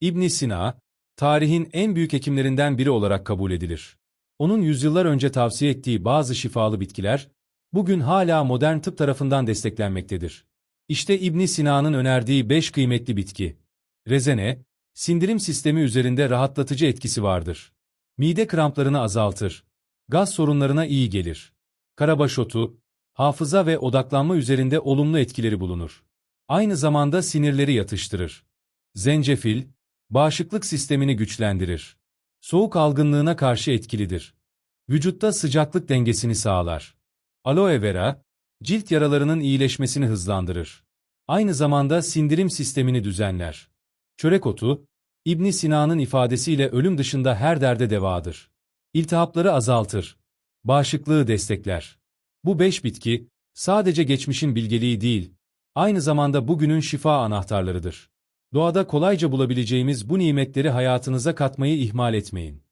ibn Sina, tarihin en büyük hekimlerinden biri olarak kabul edilir. Onun yüzyıllar önce tavsiye ettiği bazı şifalı bitkiler, bugün hala modern tıp tarafından desteklenmektedir. İşte ibn Sina'nın önerdiği 5 kıymetli bitki. Rezene, sindirim sistemi üzerinde rahatlatıcı etkisi vardır. Mide kramplarını azaltır. Gaz sorunlarına iyi gelir. Karabaş otu, hafıza ve odaklanma üzerinde olumlu etkileri bulunur. Aynı zamanda sinirleri yatıştırır. Zencefil, bağışıklık sistemini güçlendirir. Soğuk algınlığına karşı etkilidir. Vücutta sıcaklık dengesini sağlar. Aloe vera, cilt yaralarının iyileşmesini hızlandırır. Aynı zamanda sindirim sistemini düzenler. Çörek otu, İbn Sina'nın ifadesiyle ölüm dışında her derde devadır. İltihapları azaltır. Bağışıklığı destekler. Bu beş bitki, sadece geçmişin bilgeliği değil, aynı zamanda bugünün şifa anahtarlarıdır. Doğada kolayca bulabileceğimiz bu nimetleri hayatınıza katmayı ihmal etmeyin.